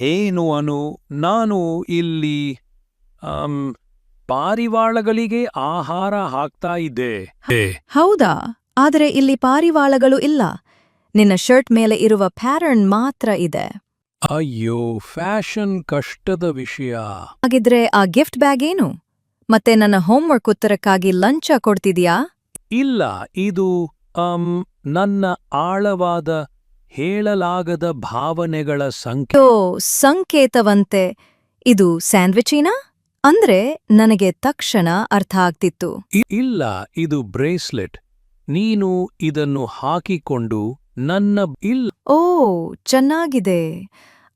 ಏನು ಅನು? ನಾನು ಇಲ್ಲಿ ಪಾರಿವಾಳಗಳಿಗೆ ಆಹಾರ ಹಾಕ್ತಾ ಇದ್ದೆ. ಹೌದಾ? ಆದರೆ ಇಲ್ಲಿ ಪಾರಿವಾಳಗಳು ಇಲ್ಲ. ನಿನ್ನ ಶರ್ಟ್ ಮೇಲೆ ಇರುವ ಪ್ಯಾರನ್ ಮಾತ್ರ ಇದೆ. ಅಯ್ಯೋ ಫ್ಯಾಷನ್ ಕಷ್ಟದ ವಿಷಯ. ಹಾಗಿದ್ರೆ ಆ ಗಿಫ್ಟ್ ಬ್ಯಾಗ್ ಏನು? ಮತ್ತೆ ನನ್ನ ಹೋಮ್ವರ್ಕ್ ಉತ್ತರಕ್ಕಾಗಿ ಲಂಚ ಕೊಡ್ತಿದ್ಯಾ? ಇಲ್ಲ ಇದು ಅಮ್, ನನ್ನ ಆಳವಾದ ಹೇಳಲಾಗದ ಭಾವನೆಗಳ ಸಂಖ್ಯೆ ಸಂಕೇತವಂತೆ. ಇದು ಸ್ಯಾಂಡ್ವಿಚಿನಾ? ಅಂದ್ರೆ ನನಗೆ ತಕ್ಷಣ ಅರ್ಥ ಆಗ್ತಿತ್ತು. ಇಲ್ಲ ಇದು ಬ್ರೇಸ್ಲೆಟ್. ನೀನು ಇದನ್ನು ಹಾಕಿಕೊಂಡು ನನ್ನ ಇಲ್ಲ. ಓ ಚೆನ್ನಾಗಿದೆ.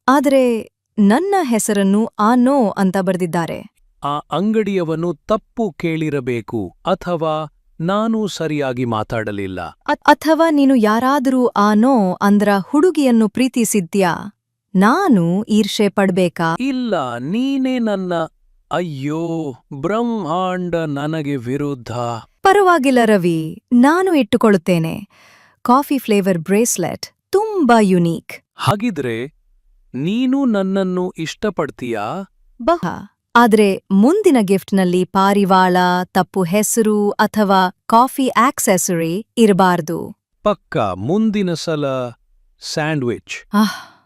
ಆದರೆ ನನ್ನ ಹೆಸರನ್ನು ಆ ನೋ ಅಂತ ಬರೆದಿದ್ದಾರೆ. ಆ ಅಂಗಡಿಯವನು ತಪ್ಪು ಕೇಳಿರಬೇಕು ಅಥವಾ ನಾನು ಸರಿಯಾಗಿ ಮಾತಾಡಲಿಲ್ಲ. ಅಥವಾ ನೀನು ಯಾರಾದರೂ ಆನೋ ಅಂದ್ರ ಹುಡುಗಿಯನ್ನು ಪ್ರೀತಿಸಿದ್ಯಾ? ನಾನು ಈರ್ಷೆ ಪಡ್ಬೇಕಾ? ಇಲ್ಲ ನೀನೇ ನನ್ನ ಅಯ್ಯೋ ಬ್ರಹ್ಮಾಂಡ ನನಗೆ ವಿರುದ್ಧ. ಪರವಾಗಿಲ್ಲ ರವಿ ನಾನು ಇಟ್ಟುಕೊಳ್ಳುತ್ತೇನೆ. ಕಾಫಿ ಫ್ಲೇವರ್ ಬ್ರೇಸ್ಲೆಟ್ ತುಂಬಾ ಯುನೀಕ್. ಹಾಗಿದ್ರೆ ನೀನು ನನ್ನನ್ನು ಇಷ್ಟಪಡ್ತೀಯಾ? ಬಹ ಆದ್ರೆ ಮುಂದಿನ ಗಿಫ್ಟ್ನಲ್ಲಿ ಪಾರಿವಾಳ ತಪ್ಪು ಹೆಸರು ಅಥವಾ ಕಾಫಿ ಆಕ್ಸೆಸರಿ ಇರಬಾರ್ದು. ಪಕ್ಕ ಮುಂದಿನ ಸಲ ಸ್ಯಾಂಡ್ವಿಚ್. ಆಹ್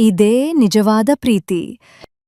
ಇದೇ ನಿಜವಾದ ಪ್ರೀತಿ.